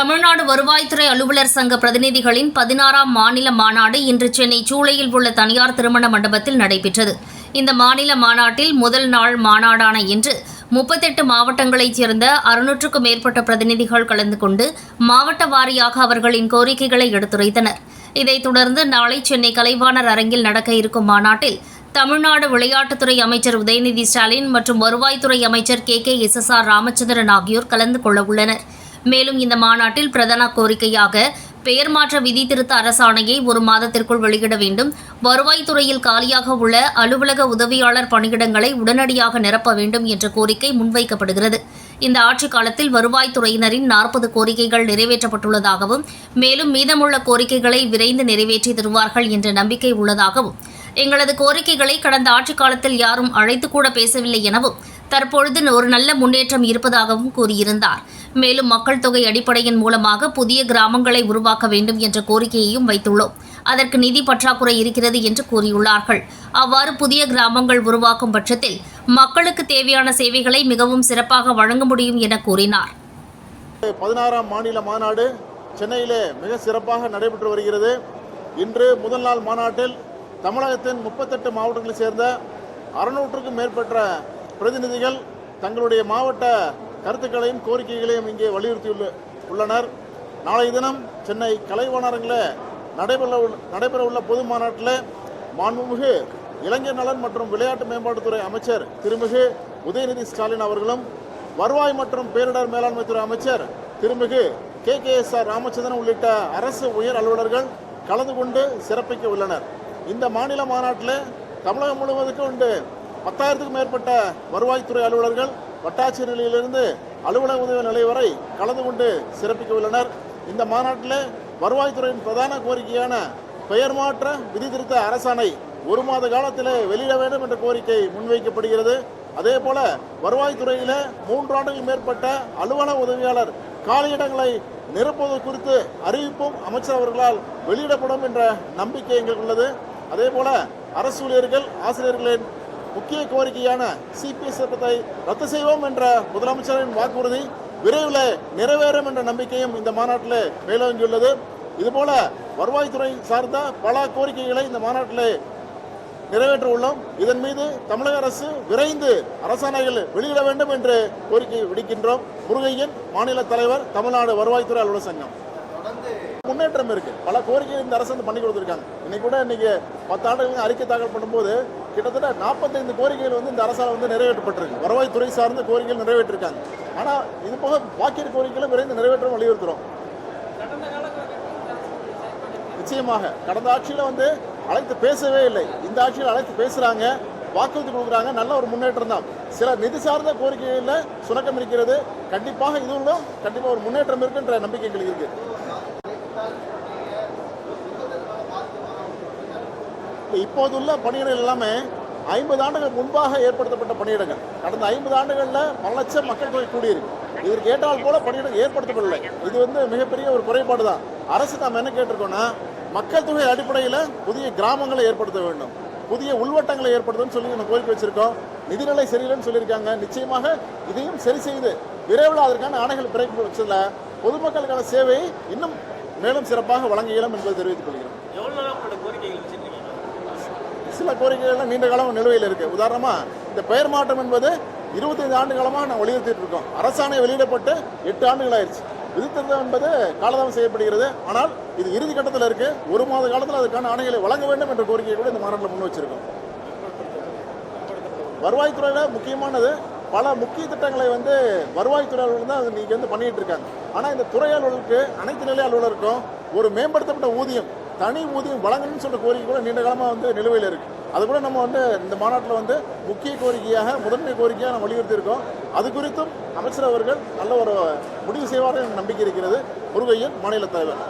தமிழ்நாடு வருவாய்த்துறை அலுவலர் சங்க பிரதிநிதிகளின் பதினாறாம் மாநில மாநாடு இன்று சென்னை சூளையில் உள்ள தனியார் திருமண மண்டபத்தில் நடைபெற்றது. இந்த மாநில மாநாட்டில் முதல் நாள் மாநாடான இன்று முப்பத்தெட்டு மாவட்டங்களைச் சேர்ந்த அறுநூற்றுக்கும் மேற்பட்ட பிரதிநிதிகள் கலந்து கொண்டு மாவட்ட வாரியாக அவர்களின் கோரிக்கைகளை எடுத்துரைத்தனர். இதைத் தொடர்ந்து நாளை சென்னை கலைவாணர் அரங்கில் நடக்க இருக்கும் மாநாட்டில் தமிழ்நாடு விளையாட்டுத்துறை அமைச்சர் உதயநிதி ஸ்டாலின் மற்றும் வருவாய்த்துறை அமைச்சர் K K S S R Ramachandran ஆகியோர் கலந்து கொள்ள உள்ளனர். மேலும் இந்த மாநாட்டில் பிரதான கோரிக்கையாக பெயர் மாற்ற விதி திருத்த அரசாணையை ஒரு மாதத்திற்குள் வெளியிட வேண்டும். வருவாய்த்துறையில் காலியாக உள்ள அலுவலக உதவியாளர் பணியிடங்களை உடனடியாக நிரப்ப வேண்டும் என்ற கோரிக்கை முன்வைக்கப்படுகிறது. இந்த ஆட்சிக் காலத்தில் வருவாய்த்துறையினரின் நாற்பது கோரிக்கைகள் நிறைவேற்றப்பட்டுள்ளதாகவும் மேலும் மீதமுள்ள கோரிக்கைகளை விரைந்து நிறைவேற்றி தருவார்கள் என்ற நம்பிக்கை உள்ளதாகவும் எங்களது கோரிக்கைகளை கடந்த ஆட்சிக் காலத்தில் யாரும் அழைத்துக்கூட பேசவில்லை எனவும் தற்பொழுது ஒரு நல்ல முன்னேற்றம் இருப்பதாகவும் கூறியிருந்தார். மேலும் மக்கள் தொகை அடிப்படையின் மூலமாக புதிய கிராமங்களை உருவாக்க வேண்டும் என்ற கோரிக்கையையும் வைத்துள்ளோம். அதற்கு நிதி பற்றாக்குறை இருக்கிறது என்று கூறியுள்ளார்கள். அவ்வாறு புதிய கிராமங்கள் உருவாக்கும் பட்சத்தில் மக்களுக்கு தேவையான சேவைகளை மிகவும் சிறப்பாக வழங்க முடியும் என கூறினார். பதினாறாம் மாநில மாநாடு சென்னையிலே மிக சிறப்பாக நடைபெற்று வருகிறது. இன்று முதல் நாள் மாநாட்டில் தமிழகத்தின் முப்பத்தெட்டு மாவட்டங்களைச் சேர்ந்த அறுநூற்றுக்கும் மேற்பட்ட பிரதிநிதிகள் தங்களுடைய மாவட்ட கருத்துக்களையும் கோரிக்கைகளையும் இங்கே வலியுறுத்தியுள்ள உள்ளனர். நாளைய தினம் சென்னை கலைவாணரங்கில் நடைபெற நடைபெற உள்ள பொது மாநாட்டில் மாண்புமிகு இளைஞர் நலன் மற்றும் விளையாட்டு மேம்பாட்டுத்துறை அமைச்சர் திருமிகு உதயநிதி ஸ்டாலின் அவர்களும் வருவாய் மற்றும் பேரிடர் மேலாண்மை துறை அமைச்சர் திருமிகு K. K. S. R. Ramachandran உள்ளிட்ட அரசு உயர் அலுவலர்கள் கலந்து கொண்டு சிறப்பிக்க உள்ளனர். இந்த மாநில மாநாட்டில் தமிழகம் முழுவதுக்கும் உண்டு. பத்தாயிரத்துக்கும் மேற்பட்ட வருவாய்த்துறை அலுவலர்கள் வட்டாட்சியர் நிலையிலிருந்து அலுவலக உதவி நிலை வரை கலந்து கொண்டு சிறப்பிக்க உள்ளனர். இந்த மாநாட்டில் வருவாய்த்துறையின் பிரதான கோரிக்கையான பெயர் மாற்ற விதி திருத்த அரசாணை ஒரு மாத காலத்தில் வெளியிட வேண்டும் என்ற கோரிக்கை முன்வைக்கப்படுகிறது. அதே போல வருவாய்த்துறையில் மூன்று ஆண்டுகள் மேற்பட்ட அலுவலக உதவியாளர் காலியிடங்களை நிரப்புவது குறித்து அறிவிப்பும் அமைச்சர் அவர்களால் வெளியிடப்படும் என்ற நம்பிக்கை எங்களுக்கு உள்ளது. அதே போல அரசு ஊழியர்கள் ஆசிரியர்களின் முக்கிய கோரிக்கையான சிபிஎஸ் திட்டத்தை ரத்து செய்வோம் என்ற முதலமைச்சரின் வாக்குறுதி விரைவில் நிறைவேறும் என்ற நம்பிக்கையும் இந்த மாநாட்டில் மேலோங்கியுள்ளது. இதுபோல வருவாய்த்துறை சார்ந்த பல கோரிக்கைகளை இந்த மாநாட்டில் நிறைவேற்ற உள்ளோம் இதன் மீது தமிழக அரசு விரைந்து அரசாணைகள் வெளியிட வேண்டும் என்று கோரிக்கை விடுக்கின்றோம். முருகையன் மாநில தலைவர் தமிழ்நாடு வருவாய்த்துறை அலுவலர் சங்கம். முன்னேற்றம் இருக்கு. பல கோரிக்கைகள் இந்த அரசு வந்து பண்ணி கொடுத்துருக்காங்க. இன்னைக்கு கூட இன்னைக்கு பத்து ஆண்டுகளுக்கு அறிக்கை தாக்கல் பண்ணும்போது கிட்டத்தட்ட நாற்பத்தைந்து கோரிக்கைகள் வந்து இந்த அரசால் வந்து நிறைவேற்றப்பட்டிருக்கு. வருவாய்த்துறை சார்ந்த கோரிக்கைகள் நிறைவேற்றிருக்காங்க. ஆனால் இது போக பாக்கி கோரிக்கைகளும் கோரிக்கைகளை விரைந்து நிறைவேற்ற வலியுறுத்துறோம். நிச்சயமாக கடந்த ஆட்சியில் வந்து அழைத்து பேசவே இல்லை. இந்த ஆட்சியில் அழைத்து பேசுகிறாங்க வாக்குறுதி கொடுக்குறாங்க நல்ல ஒரு முன்னேற்றம் தான். சில நிதி சார்ந்த கோரிக்கைகளில் சுணக்கம் இருக்கிறது. கண்டிப்பாக இதுவும் கண்டிப்பாக ஒரு முன்னேற்றம் இருக்குன்ற நம்பிக்கைகள் இருக்குது எங்களுக்கு இருக்கு இப்போதுள்ள பணியிடங்கள் எல்லாமே ஐம்பது ஆண்டுகள் முன்பாக ஏற்படுத்தப்பட்ட பணியிடங்கள். கடந்த ஐம்பது ஆண்டுகளில் பல லட்சம் மக்கள் தொகை கூடியிருக்கு. இதற்கு ஏற்றால் போல பணியிடங்கள் ஏற்படுத்தப்படவில்லை. இது வந்து மிகப்பெரிய ஒரு குறைபாடு தான். அரசு நாம் என்ன கேட்டிருக்கோம்னா மக்கள் தொகை அடிப்படையில் புதிய கிராமங்களை ஏற்படுத்த வேண்டும். புதிய உள்வட்டங்களை ஏற்படுத்தணும்னு சொல்லி நம்ம கோரிக்கை வச்சிருக்கோம். நிதிநிலை சரியில்லைன்னு சொல்லியிருக்காங்க. நிச்சயமாக இதையும் சரி செய்து விரைவில் அதற்கான ஆணைகள் பிறகு வச்சதில் பொதுமக்களுக்கான சேவையை இன்னும் மேலும் சிறப்பாக வழங்க இயலும் என்பதை தெரிவித்துக் கொள்கிறோம் எவ்வளவு நாளா உங்களோட கோரிக்கைகள் வச்சிருக்கீங்க சில கோரிக்கைகள்லாம் நீண்ட காலம் நிலுவையில் இருக்கு. உதாரணமா இந்த பெயர் மாற்றம் என்பது இருபத்தைந்து ஆண்டு காலமாக நான் வலியுறுத்திட்டு இருக்கோம். அரசாணை வெளியிடப்பட்டு எட்டு ஆண்டுகள் ஆயிடுச்சு. விதித்திருத்தம் என்பது காலதாமம் செய்யப்படுகிறது. ஆனால் இது இறுதி கட்டத்தில் இருக்கு. ஒரு மாத காலத்தில் அதுக்கான ஆணைகளை வழங்க வேண்டும் என்ற கோரிக்கையை கூட இந்த மாநாட்டில் முன் வச்சிருக்கோம். வருவாய்த்துறையில் முக்கியமானது பல முக்கிய திட்டங்களை வந்து வருவாய்த்துறை அலுவலர் தான் இன்னைக்கு வந்து பண்ணிட்டு இருக்காங்க. ஆனால் இந்த துறை அலுவலருக்கு அனைத்து நிலை அலுவலருக்கும் ஒரு மேம்படுத்தப்பட்ட ஊதியம் தனி ஊதியம் வழங்கணும்னு சொல்ற கோரிக்கை கூட நீண்ட காலமாக வந்து நிலுவையில் இருக்கு. அது கூட நம்ம வந்து இந்த மாநாட்டில் வந்து முக்கிய கோரிக்கையாக முதன்மை கோரிக்கையாக நம்ம வலியுறுத்தி இருக்கோம் அது குறித்தும் அமைச்சர் அவர்கள் நல்ல ஒரு முடிவு செய்வார்கள் நம்பிக்கை இருக்கிறது. முருகையன் மாநில தலைவர்.